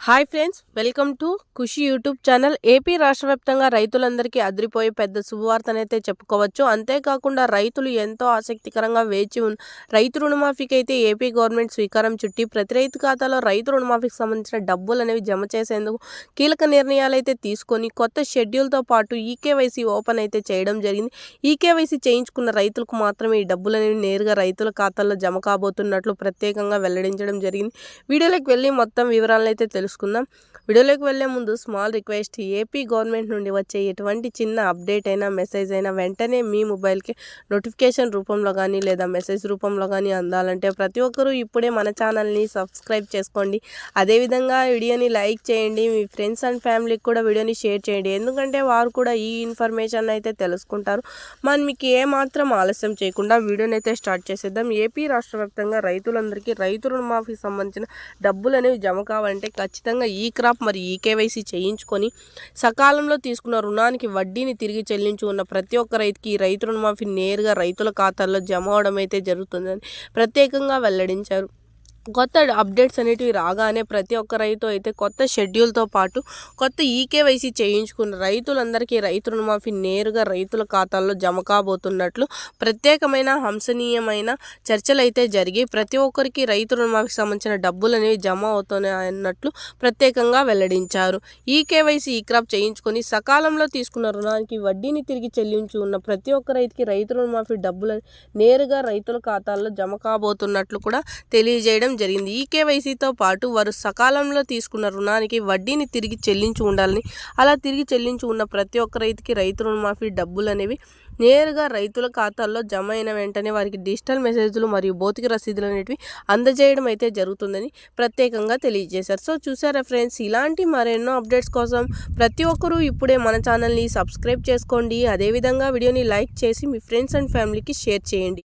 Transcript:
Hi friends welcome to Khushi YouTube channel. AP రాష్ట్ర వ్యాప్తంగా రైతులందరికీ అదిరిపోయే పెద్ద శుభవార్తనైతే చెప్పుకోవచ్చు. అంతేకాకుండా రైతులు ఎంతో ఆసక్తికరంగా వేచి ఉన్న రైతు రుణమాఫీకి అయితే ఏపీ గవర్నమెంట్ స్వీకారం చుట్టి ప్రతి రైతు ఖాతాలో రైతు రుణమాఫీకి సంబంధించిన డబ్బులు అనేవి జమ చేసేందుకు కీలక నిర్ణయాలు అయితే తీసుకొని కొత్త షెడ్యూల్తో పాటు ఈకేవైసీ ఓపెన్ అయితే చేయడం జరిగింది. ఈకేవైసీ చేయించుకున్న రైతులకు మాత్రమే ఈ డబ్బులు అనేవి నేరుగా రైతుల ఖాతాల్లో జమ కాబోతున్నట్లు ప్రత్యేకంగా వెల్లడించడం జరిగింది. వీడియోలోకి వెళ్ళి మొత్తం వివరాలను అయితే తెలుసుకుందాం వీడియోలోకి వెళ్ళే ముందు స్మాల్ రిక్వెస్ట్ ఏపీ గవర్నమెంట్ నుండి వచ్చే ఎటువంటి చిన్న అప్డేట్ అయినా మెసేజ్ అయినా వెంటనే మీ మొబైల్కి నోటిఫికేషన్ రూపంలో కానీ లేదా మెసేజ్ రూపంలో కానీ అందాలంటే ప్రతి ఒక్కరూ ఇప్పుడే మన ఛానల్ని సబ్స్క్రైబ్ చేసుకోండి. అదేవిధంగా వీడియోని లైక్ చేయండి. మీ ఫ్రెండ్స్ అండ్ ఫ్యామిలీకి కూడా వీడియోని షేర్ చేయండి. ఎందుకంటే వారు కూడా ఈ ఇన్ఫర్మేషన్ అయితే తెలుసుకుంటారు. మనం మీకు ఏమాత్రం ఆలస్యం చేయకుండా వీడియోని అయితే స్టార్ట్ చేసేద్దాం. ఏపీ రాష్ట్ర వ్యాప్తంగా రైతులందరికీ రైతు రుణమాఫీకి సంబంధించిన డబ్బులు అనేవి జమ కావాలంటే ఖచ్చితంగా ఖచ్చితంగా ఈ క్రాప్ మరి ఈ కేవైసీ చేయించుకొని సకాలంలో తీసుకున్న రుణానికి వడ్డీని తిరిగి చెల్లించి ఉన్న ప్రతి ఒక్క రైతుకి ఈ రైతు రుణమాఫీ నేరుగా రైతుల ఖాతాల్లో జమ అవడం అయితే జరుగుతుందని ప్రత్యేకంగా వెల్లడించారు. కొత్త అప్డేట్స్ అనేటివి రాగానే ప్రతి ఒక్క రైతు అయితే కొత్త షెడ్యూల్తో పాటు కొత్త ఈకేవైసీ చేయించుకున్న రైతులందరికీ రైతు రుణమాఫీ నేరుగా రైతుల ఖాతాల్లో జమ కాబోతున్నట్లు ప్రత్యేకమైన హంసనీయమైన చర్చలు అయితే జరిగి ప్రతి ఒక్కరికి రైతు రుణమాఫీకి సంబంధించిన డబ్బులు అనేవి జమ అవుతున్నాయన్నట్లు ప్రత్యేకంగా వెల్లడించారు. ఈకేవైసీ ఈ క్రాప్ చేయించుకొని సకాలంలో తీసుకున్న రుణానికి వడ్డీని తిరిగి చెల్లించి ఉన్న ప్రతి ఒక్క రైతుకి రైతు రుణమాఫీ డబ్బులు నేరుగా రైతుల ఖాతాల్లో జమ కాబోతున్నట్లు కూడా తెలియజేయడం జరిగింది. ఈ కేవైసీతో పాటు వారు సకాలంలో తీసుకున్న రుణానికి వడ్డీని తిరిగి చెల్లించి ఉండాలని అలా తిరిగి చెల్లించి ఉన్న ప్రతి ఒక్క రైతుకి రైతు రుణమాఫీ డబ్బులు అనేవి నేరుగా రైతుల ఖాతాల్లో జమ అయిన వెంటనే వారికి డిజిటల్ మెసేజ్లు మరియు భౌతిక రసీదులు అనేటివి అందజేయడం అయితే జరుగుతుందని ప్రత్యేకంగా తెలియజేశారు. సో చూసారా ఫ్రెండ్స్ ఇలాంటి మరెన్నో అప్డేట్స్ కోసం ప్రతి ఒక్కరూ ఇప్పుడే మన ఛానల్ని సబ్స్క్రైబ్ చేసుకోండి. అదేవిధంగా వీడియోని లైక్ చేసి మీ ఫ్రెండ్స్ అండ్ ఫ్యామిలీకి షేర్ చేయండి.